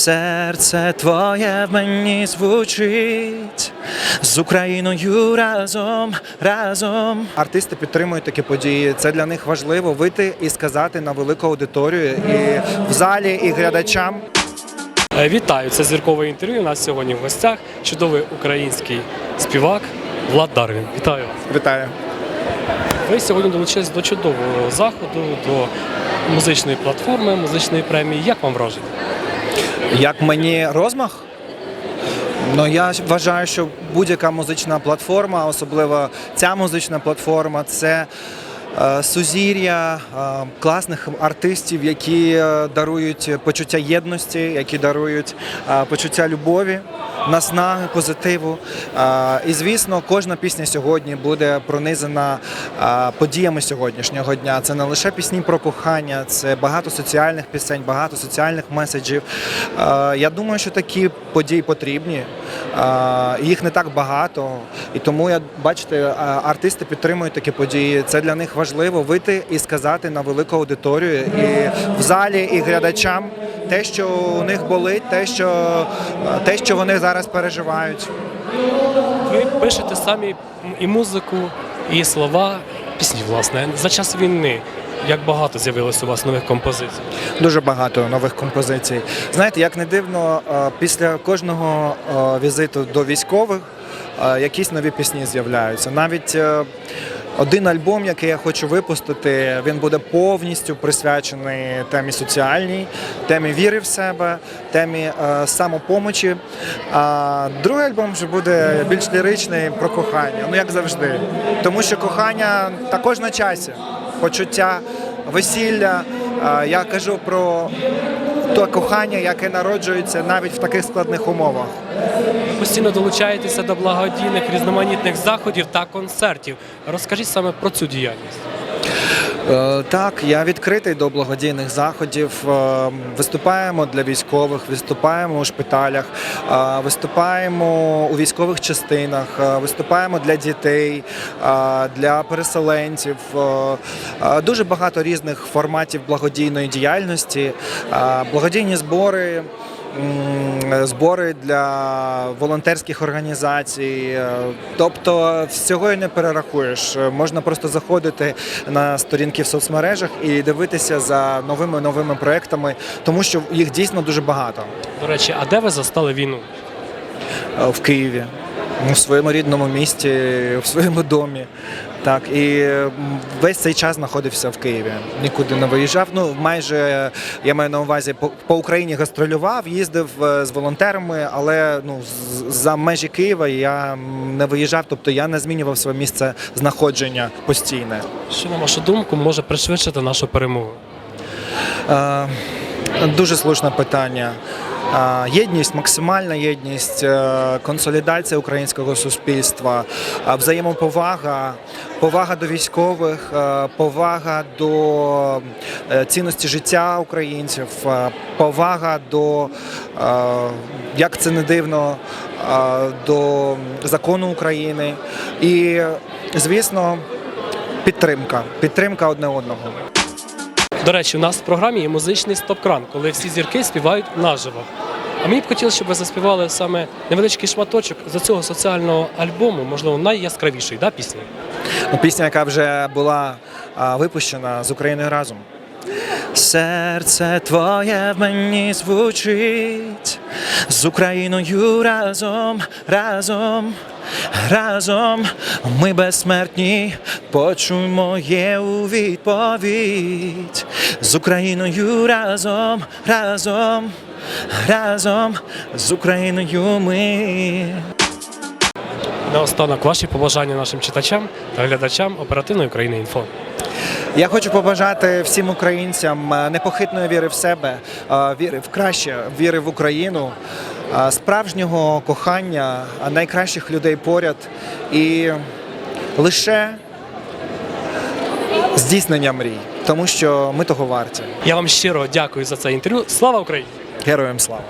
Серце твоє в мені звучить з Україною разом, разом. Артисти підтримують такі події. Це для них важливо вийти і сказати на велику аудиторію і в залі, і глядачам. Е, Вітаю! Це зіркове інтерв'ю. У нас сьогодні в гостях чудовий український співак Влад Дарвін. Вітаю! вас. Вітаю. Ви сьогодні долучились до чудового заходу, до музичної платформи, музичної премії. Як вам враження? Як мені розмах? Ну я вважаю, що будь-яка музична платформа, особливо ця музична платформа, це сузір'я е, класних артистів, які е, дарують почуття єдності, які дарують е, почуття любові, наснаги, позитиву. Е, І звісно, кожна пісня сьогодні буде пронизана е, подіями сьогоднішнього дня. Це не лише пісні про кохання, це багато соціальних пісень, багато соціальних меседжів. Е, Я думаю, що такі події потрібні. Е, Їх не так багато, і тому я бачите, е, артисти підтримують такі події. Це для них важливо вийти і сказати на велику аудиторію і в залі, і глядачам те, що у них болить, те, що, те, що вони зараз переживають. Ви пишете самі і музику, і слова, пісні, власне, за час війни. Як багато з'явилось у вас нових композицій? Дуже багато нових композицій. Знаєте, як не дивно, е, після кожного е, візиту до військових е, якісь нові пісні з'являються. Навіть один альбом, який я хочу випустити, він буде повністю присвячений темі соціальній, темі віри в себе, темі е, самопомочі. А другий альбом вже буде більш ліричний про кохання, ну як завжди. Тому що кохання також на часі, почуття весілля. Е, Я кажу про те кохання, яке народжується навіть в таких складних умовах. Постійно долучаєтеся до благодійних різноманітних заходів та концертів. Розкажіть саме про цю діяльність. Е, Так, я відкритий до благодійних заходів. Е, Виступаємо для військових, виступаємо у шпиталях, е, виступаємо у військових частинах, виступаємо для дітей, для переселенців. Дуже багато різних форматів благодійної діяльності, благодійні збори. Збори для волонтерських організацій, Е, тобто всього і не перерахуєш. Е, Можна просто заходити на сторінки в соцмережах і дивитися за новими новими проектами, тому що їх дійсно дуже багато До речі, а де ви застали війну? Е, в Києві, у своєму рідному місті, в своєму домі. Так, і весь цей час знаходився в Києві. Нікуди не виїжджав. Ну, майже я маю на увазі по, по Україні гастролював, їздив е, з волонтерами, але ну за межі Києва я не виїжджав, тобто я не змінював своє місце знаходження постійне. Що на вашу думку може пришвидшити нашу перемогу? Е, Дуже слушне питання. Єдність, максимальна єдність, е, консолідація українського суспільства, взаємоповага, повага до військових, е, повага до е, цінності життя українців, повага до, як це не дивно, до закону України і, звісно, підтримка. Підтримка одне одного. До речі, у нас в програмі є музичний стоп-кран, коли всі зірки співають наживо. А мені б хотілося, щоб ви заспівали саме невеличкий шматочок з цього соціального альбому, можливо, найяскравішої да, пісні. Ну, Пісня, яка вже була а, випущена з Україною разом. Серце твоє в мені звучить з Україною разом, разом, разом. Ми безсмертні, почуй моє у відповідь. З Україною разом, разом, разом, з Україною ми. Наостанок ваші побажання нашим читачам та глядачам оперативної України інфо. Я хочу побажати всім українцям е, непохитної віри в себе, е, віри в краще, віри в Україну, е, справжнього кохання, найкращих людей поряд і лише здійснення мрій, тому що ми того варті. Я вам щиро дякую за це інтерв'ю. Слава Україні! Героям слава!